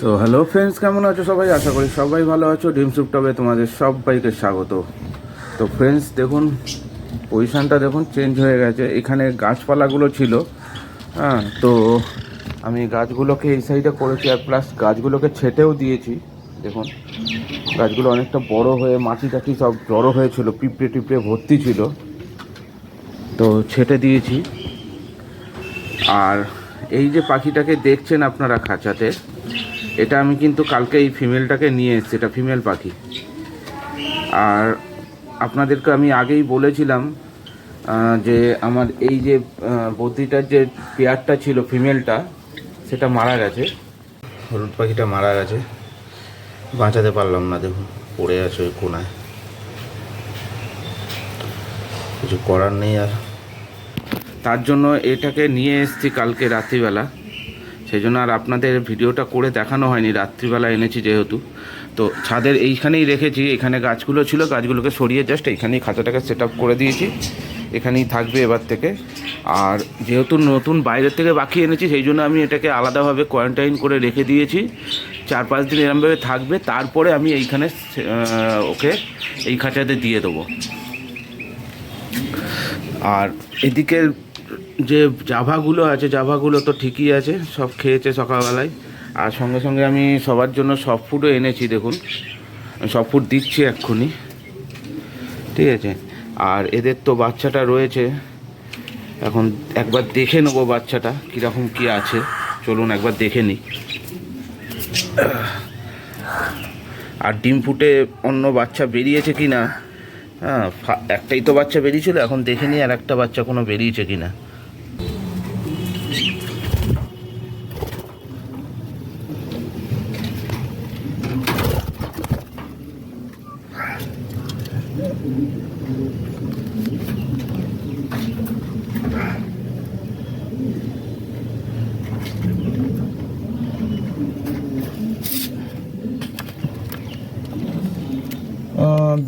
So hello friends কেমন আছো সবাই? আশা করি সবাই ভালো আছো। ড্রিম সুপটপে তোমাদের সবাইকে স্বাগত। তো ফ্রেন্ডস দেখুন পজিশানটা দেখুন চেঞ্জ হয়ে গেছে। এখানে গাছপালাগুলো ছিল। হ্যাঁ তো আমি গাছগুলোকে এই সাইডে করেছি আর প্লাস গাছগুলোকে ছেটেও দিয়েছি। দেখুন, গাছগুলো অনেকটা বড় হয়ে, মাটি টাটি সব জড়ো হয়েছিল, পিঁপড়ে টিপড়ে ভর্তি ছিল। তো ছেটে দিয়েছি। আর এই যে পাখিটাকে দেখছেন আপনারা খাঁচাতে এটা আমি কিন্তু কালকে এই ফিমেলটাকে নিয়ে এসেছি এটা ফিমেল পাখি। আর আপনাদেরকে আমি আগেই বলেছিলাম যে আমার এই যে বদ্রিটার যে পেয়ারটা ছিল ফিমেলটা সেটা মারা গেছে। হলুদ পাখিটা মারা গেছে। বাঁচাতে পারলাম না দেখুন পড়ে আছে ওই কোনায়। কিছু করার নেই আর। তার জন্য এটাকে নিয়ে এসেছি কালকে রাত্রিবেলা। সেই জন্য আর আপনাদের ভিডিওটা করে দেখানো হয়নি, রাত্রিবেলা এনেছি যেহেতু। তো ছাদের এইখানেই রেখেছি, এখানে গাছগুলো ছিল, গাছগুলোকে সরিয়ে জাস্ট এইখানেই খাঁচাটাকে সেট করে দিয়েছি, এখানেই থাকবে এবার থেকে। আর যেহেতু নতুন বাইরের থেকে বাকি এনেছি, সেই জন্য আমি এটাকে আলাদাভাবে কোয়ারেন্টাইন করে রেখে দিয়েছি। চার পাঁচ দিন এরমভাবে থাকবে, তারপরে আমি এইখানে ওকে এই খাঁচাতে দিয়ে দেবো। আর এদিকের যে জাভাগুলো আছে, জাভাগুলো তো ঠিকই আছে, সব খেয়েছে সকালবেলায়। আর সঙ্গে সঙ্গে আমি সবার জন্য সফট ফুডও এনেছি, দেখুন। সফট ফুড দিচ্ছি এক্ষুনি। ঠিক আছে? আর এদের তো বাচ্চাটা রয়েছে। এখন একবার দেখে নেব বাচ্চাটা, কীরকম কী আছে। চলুন একবার দেখে নিই। আর ডিম ফুটে অন্য বাচ্চা বেরিয়েছে কি না হ্যাঁ একটাই তো বাচ্চা বেরিয়েছিল, এখন দেখে নিই আর একটা বাচ্চা কোনো বেরিয়েছে কি না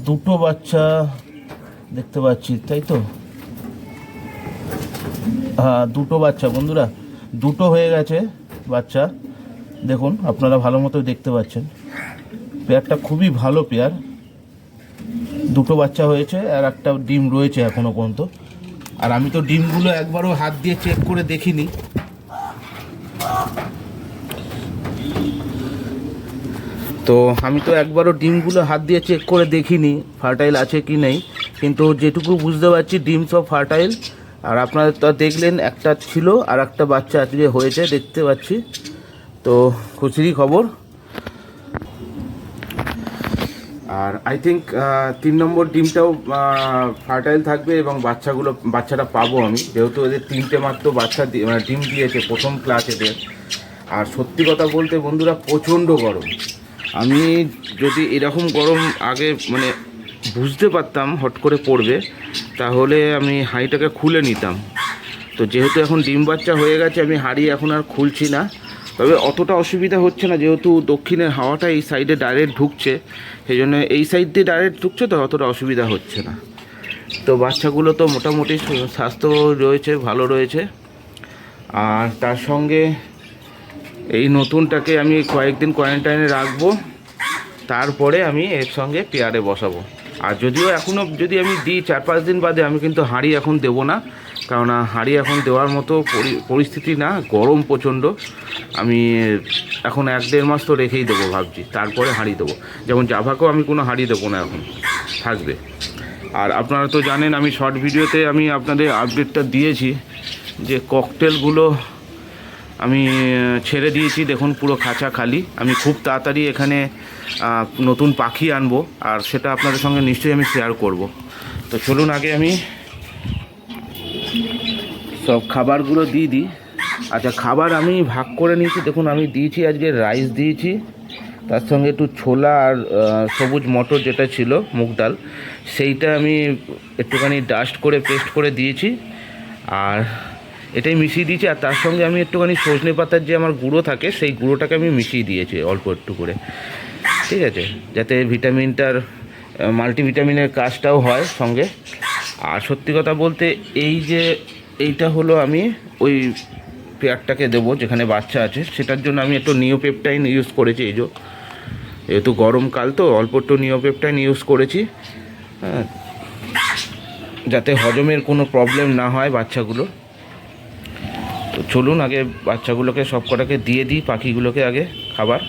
দুটো বাচ্চা দেখতে পাচ্ছি, তাই তো? হ্যাঁ দুটো বাচ্চা বন্ধুরা, দুটো হয়ে গেছে বাচ্চা। দেখুন, আপনারা ভালো মতো দেখতে পাচ্ছেন। পেয়ারটা খুবই ভালো পেয়ার। দুটো বাচ্চা হয়েছে, আর একটা ডিম রয়েছে এখনও পর্যন্ত। আর আমি তো ডিমগুলো একবারও হাত দিয়ে চেক করে দেখিনি। তো আমি তো একবারও ডিমগুলো হাত দিয়ে চেক করে দেখিনি ফার্টাইল আছে কি নেই। কিন্তু যেটুকু বুঝতে পারছি, ডিম সব ফার্টাইল আর আপনারা তো দেখলেন, একটা ছিল আর একটা বাচ্চা আজকে হয়েছে, দেখতে পাচ্ছি। তো খুশিরই খবর। আর আই থিঙ্ক তিন নম্বর ডিমটাও ফার্টাইল থাকবে এবং বাচ্চাগুলো, বাচ্চাটা পাবো আমি। যেহেতু এদের তিনটে মাত্র বাচ্চা মানে ডিম দিয়েছে, প্রথম ক্লাস এদের। আর সত্যি কথা বলতে বন্ধুরা, প্রচণ্ড গরম। আমি যদি এরকম গরম আগে মানে বুঝতে পারতাম হট করে পড়বে, তাহলে আমি হাঁড়িটাকে খুলে নিতাম। তো যেহেতু এখন ডিম বাচ্চা হয়ে গেছে, আমি হাঁড়ি এখন আর খুলছি না। তবে অতটা অসুবিধা হচ্ছে না, যেহেতু দক্ষিণের হাওয়াটা এই সাইডে ডাইরেক্ট ঢুকছে সেই জন্য এই সাইড দিয়ে ডাইরেক্ট ঢুকছে তো অতটা অসুবিধা হচ্ছে না। তো বাচ্চাগুলো তো মোটামুটি স্বাস্থ্য রয়েছে, ভালো রয়েছে। আর তার সঙ্গে এই নতুনটাকে আমি কয়েকদিন কোয়ারেন্টাইনে রাখব, তারপরে আমি এর সঙ্গে পেয়ারে বসাবো। আর যদিও এখনও যদি আমি দিই, চার পাঁচ দিন বাদে আমি কিন্তু হাঁড়ি এখন দেবো না। কেননা হাঁড়ি এখন দেওয়ার মতো পরি- পরিস্থিতি না, গরম প্রচণ্ড। আমি এখন এক দেড় মাস তো রেখেই দেবো ভাবছি, তারপরে হাঁড়ি দেবো। যেমন জাভাকেও আমি কোনো হাঁড়ি দেবো না এখন, থাকবে। আর আপনারা তো জানেন, আমি শর্ট ভিডিওতে আমি আপনাদের আপডেটটা দিয়েছি যে ককটেলগুলো আমি ছেড়ে দিয়েছি, দেখুন পুরো খাঁচা খালি। আমি খুব তাড়াতাড়ি এখানে নতুন পাখি আনব, আর সেটা আপনাদের সঙ্গে নিশ্চয়ই আমি শেয়ার করব। তো চলুন আগে আমি সব খাবারগুলো দিয়ে দিই। আচ্ছা খাবার আমি ভাগ করে নিয়েছি। দেখুন, আমি দিয়েছি আজকে রাইস দিয়েছি। তার সঙ্গে একটু ছোলা আর সবুজ মটর যেটা ছিল, মুগ ডাল, সেইটা আমি একটুখানি ডাস্ট করে পেস্ট করে দিয়েছি। আর এটাই মিশিয়ে দিয়েছি। আর তার সঙ্গে আমি একটুখানি সজনে পাতার যে আমার গুঁড়ো থাকে, সেই গুঁড়োটাকে আমি মিশিয়ে দিয়েছি অল্প একটু করে। ঠিক আছে? যাতে ভিটামিনটার মাল্টিভিটামিনের কাজটাও হয় সঙ্গে। আর সত্যি কথা বলতে এই যে এইটা হলো আমি ওই পেয়ারটাকে দেবো, যেখানে বাচ্চা আছে। সেটার জন্য আমি একটু নিওপেপটাইন ইউজ করেছি এই যে। যেহেতু গরমকাল তো, অল্প একটু নিওপেপটাইন ইউজ করেছি। হ্যাঁ যাতে হজমের কোনো প্রবলেম না হয় বাচ্চাগুলো তো চলুন আগে বাচ্চাগুলোকে সব কটাকে দিয়ে দিই, পাখিগুলোকে আগে খাবার।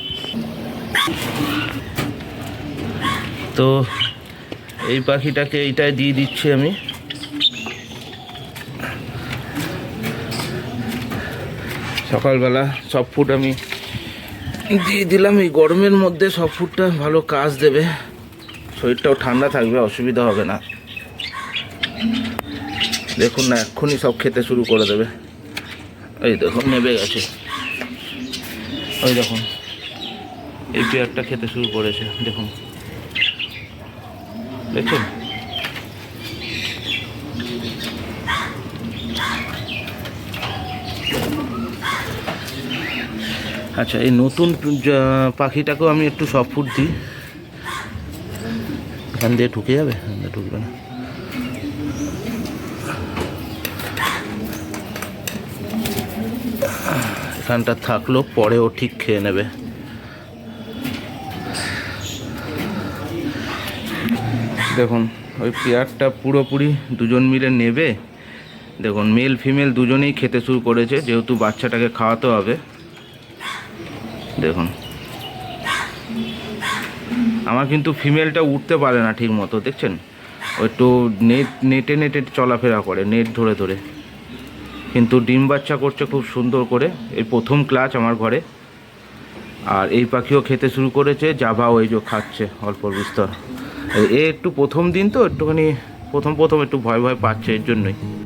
তো এই পাখিটাকে এইটাই দিয়ে দিচ্ছি আমি। সকালবেলা সব ফুড আমি দিয়ে দিলাম। এই গরমের মধ্যে সব ফুডটা ভালো কাজ দেবে। শরীরটাও ঠান্ডা থাকবে, অসুবিধা হবে না। দেখুন না, এক্ষুনি সব খেতে শুরু করে দেবে। এই দেখুন, নেবে গেছে। ওই দেখুন, এই পেয়ারটা খেতে শুরু করেছে, দেখুন। দেখছেন আচ্ছা এই নতুন পাখিটাকেও আমি একটু সফট ফুড দিই। এখান দিয়ে ঢুকে যাবে? এখান দিয়ে ঢুকবে না। এখানটা থাকল, পরে ও ঠিক খেয়ে নেবে। দেখুন, ওই পেয়ারটা পুরোপুরি দুজন মিলে নেবে। দেখুন মেল ফিমেল দুজনেই খেতে শুরু করেছে, যেহেতু বাচ্চাটাকে খাওয়াতে হবে। দেখুন। আমার কিন্তু ফিমেলটা উঠতে পারে না ঠিক মতো, দেখছেন? একটু নেট, নেটে নেটে চলাফেরা করে, নেট ধরে ধরে। কিন্তু ডিম বাচ্চা করছে খুব সুন্দর করে, এই প্রথম ক্লাচ আমার ঘরে। আর এই পাখিও খেতে শুরু করেছে জাভা ওই যে খাচ্ছে অল্প বিস্তর। এ একটু প্রথম দিন তো, একটুখানি প্রথম প্রথম একটু ভয় ভয় পাচ্ছে এর জন্যই।